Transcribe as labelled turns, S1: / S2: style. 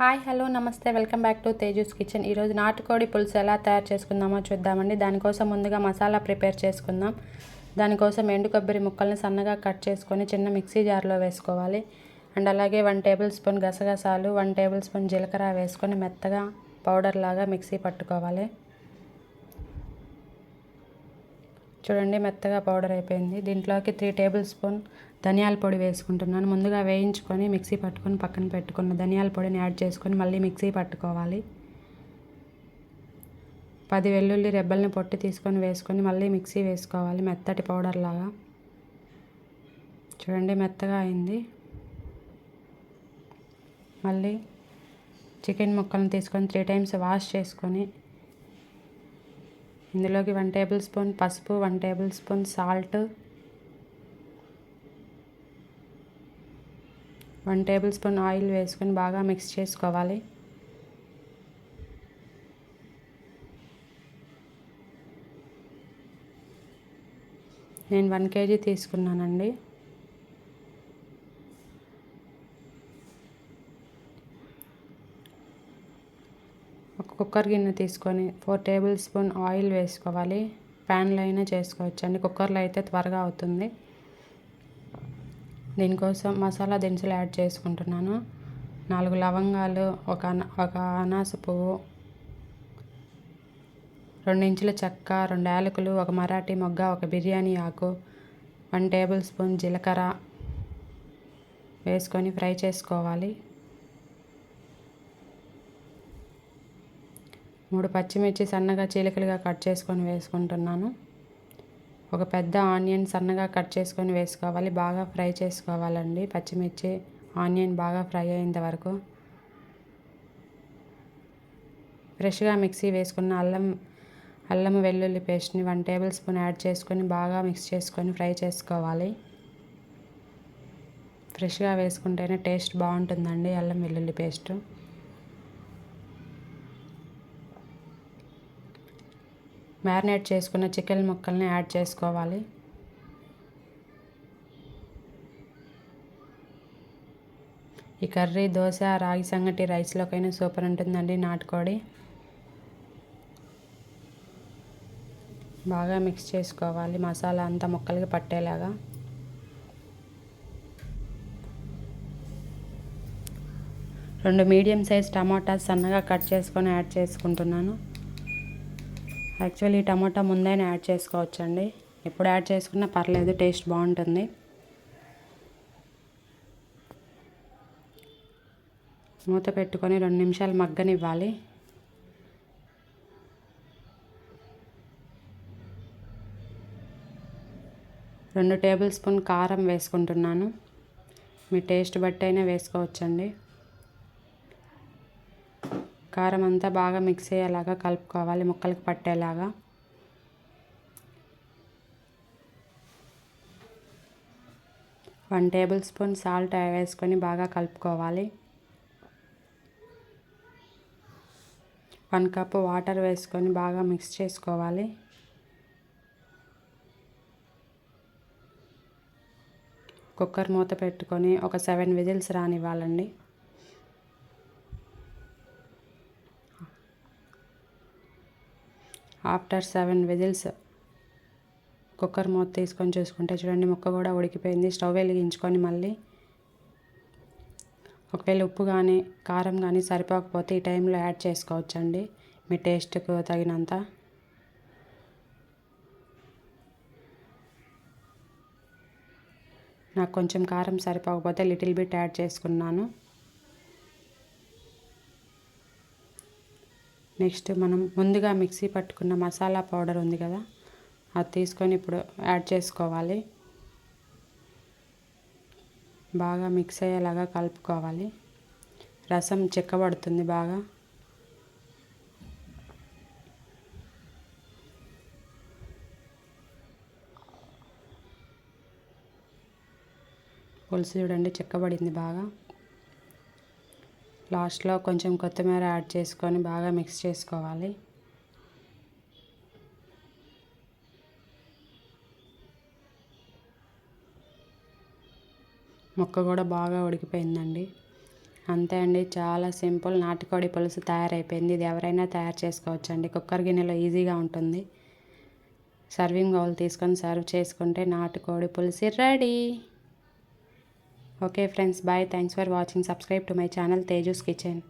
S1: Hi hello నమస్తే. Welcome back to Teju's kitchen. ఈరోజు నాటుకోడి పులుసు ఎలా తయారు చేసుకుందామో చూద్దామండి. దానికోసం ముందుగా మసాలా ప్రిపేర్ చేసుకుందాం. దానికోసం ఎండు కొబ్బరి ముక్కల్ని సన్నగా కట్ చేసుకొని చిన్న మిక్సీ జార్లో వేసుకోవాలి. అండ్ అలాగే వన్ టేబుల్ స్పూన్ గసగసాలు వన్ టేబుల్ స్పూన్ జీలకర్ర వేసుకొని మెత్తగా పౌడర్ లాగా మిక్సీ పట్టుకోవాలి. చూడండి మెత్తగా పౌడర్ అయిపోయింది. దీంట్లోకి త్రీ టేబుల్ స్పూన్ ధనియాల పొడి వేసుకుంటున్నాను. ముందుగా వేయించుకొని మిక్సీ పట్టుకొని పక్కన పెట్టుకున్న ధనియాల పొడిని యాడ్ చేసుకొని మళ్ళీ మిక్సీ పట్టుకోవాలి. పది వెల్లుల్లి రెబ్బల్ని పొట్టి తీసుకొని వేసుకొని మళ్ళీ మిక్సీ వేసుకోవాలి మెత్తటి పౌడర్ లాగా. చూడండి మెత్తగా అయింది. మళ్ళీ చికెన్ ముక్కలను తీసుకొని త్రీ టైమ్స్ వాష్ చేసుకొని ఇందులోకి వన్ టేబుల్ స్పూన్ పసుపు one tablespoon salt one tablespoon oil వేసుకొని బాగా మిక్స్ చేసుకోవాలి. నేను వన్ కేజీ తీసుకున్నానండి ఒక కుక్కర్ గిన్నె తీసుకొని ఫోర్ టేబుల్ స్పూన్ ఆయిల్ వేసుకోవాలి. ప్యాన్లో అయినా చేసుకోవచ్చు అండి. కుక్కర్లో అయితే త్వరగా అవుతుంది. దీనికోసం మసాలా దినుసులు యాడ్ చేసుకుంటున్నాను. నాలుగు లవంగాలు ఒక ఒక అనాస పువ్వు రెండు ఇంచుల చెక్క రెండు యాలకులు ఒక మరాఠీ మొగ్గ ఒక బిర్యానీ ఆకు వన్ టేబుల్ స్పూన్ జీలకర్ర వేసుకొని ఫ్రై చేసుకోవాలి. మూడు పచ్చిమిర్చి సన్నగా చీలికలుగా కట్ చేసుకొని వేసుకుంటున్నాను. ఒక పెద్ద ఆనియన్ సన్నగా కట్ చేసుకొని వేసుకోవాలి. బాగా ఫ్రై చేసుకోవాలండి. పచ్చిమిర్చి ఆనియన్ బాగా ఫ్రై అయ్యేంత వరకు. ఫ్రెష్గా మిక్సీ వేసుకున్న అల్లం అల్లం వెల్లుల్లి పేస్ట్ని వన్ టేబుల్ స్పూన్ యాడ్ చేసుకొని బాగా మిక్స్ చేసుకొని ఫ్రై చేసుకోవాలి. ఫ్రెష్గా వేసుకుంటేనే టేస్ట్ బాగుంటుందండి అల్లం వెల్లుల్లి పేస్ట్. మ్యారినేట్ చేసుకున్న చికెన్ ముక్కల్ని యాడ్ చేసుకోవాలి. ఈ కర్రీ దోశ రాగి సంగటి రైస్లోకైనా సూపర్ ఉంటుందండి నాటుకోడి. బాగా మిక్స్ చేసుకోవాలి మసాలా అంతా ముక్కలకి పట్టేలాగా. రెండు మీడియం సైజ్ టమాటాస్ సన్నగా కట్ చేసుకొని యాడ్ చేసుకుంటున్నాను. యాక్చువల్లీ టమాటా ముందైనా యాడ్ చేసుకోవచ్చండి. ఎప్పుడు యాడ్ చేసుకున్నా పర్లేదు టేస్ట్ బాగుంటుంది. మూత పెట్టుకొని రెండు నిమిషాలు మగ్గనివ్వాలి. రెండు టేబుల్ స్పూన్ కారం వేసుకుంటున్నాను. మీ టేస్ట్ బట్టి అయినా వేసుకోవచ్చండి. కారం అంతా బాగా మిక్స్ అయ్యేలాగా కలుపుకోవాలి ముక్కలకు పట్టేలాగా. వన్ టేబుల్ స్పూన్ సాల్ట్ వేసుకొని బాగా కలుపుకోవాలి. వన్ కప్ వాటర్ వేసుకొని బాగా మిక్స్ చేసుకోవాలి. కుక్కర్ మూత పెట్టుకొని ఒక సెవెన్ విజిల్స్ రానివ్వాలండి. ఆఫ్టర్ సెవెన్ విజిల్స్ కుక్కర్ మూత తీసుకొని చూసుకుంటే చూడండి ముక్క కూడా ఉడికిపోయింది. స్టవ్ వెలిగించుకొని మళ్ళీ ఒకవేళ ఉప్పు కానీ కారం కానీ సరిపోకపోతే ఈ టైంలో యాడ్ చేసుకోవచ్చండి. మీ టేస్ట్కు తగినంత. నాకు కొంచెం కారం సరిపోకపోతే లిటిల్ బిట్ యాడ్ చేసుకున్నాను. నెక్స్ట్ మనం ముందుగా మిక్సీ పట్టుకున్న మసాలా పౌడర్ ఉంది కదా అది తీసుకొని ఇప్పుడు యాడ్ చేసుకోవాలి. బాగా మిక్స్ అయ్యేలాగా కలుపుకోవాలి. రసం చెక్కబడుతుంది బాగా. పులుసు చూడండి చెక్కబడింది బాగా. లాస్ట్లో కొంచెం కొత్తిమీర యాడ్ చేసుకొని బాగా మిక్స్ చేసుకోవాలి. ముక్క కూడా బాగా ఉడికిపోయిందండి. అంతే అండి చాలా సింపుల్ నాటుకోడి పులుసు తయారైపోయింది. ఇది ఎవరైనా తయారు చేసుకోవచ్చండి. కుక్కర్ గిన్నెలో ఈజీగా ఉంటుంది. సర్వింగ్ బౌల్ తీసుకొని సర్వ్ చేసుకుంటే నాటుకోడి పులుసు ready. Okay friends bye thanks for watching subscribe to my channel Teju's kitchen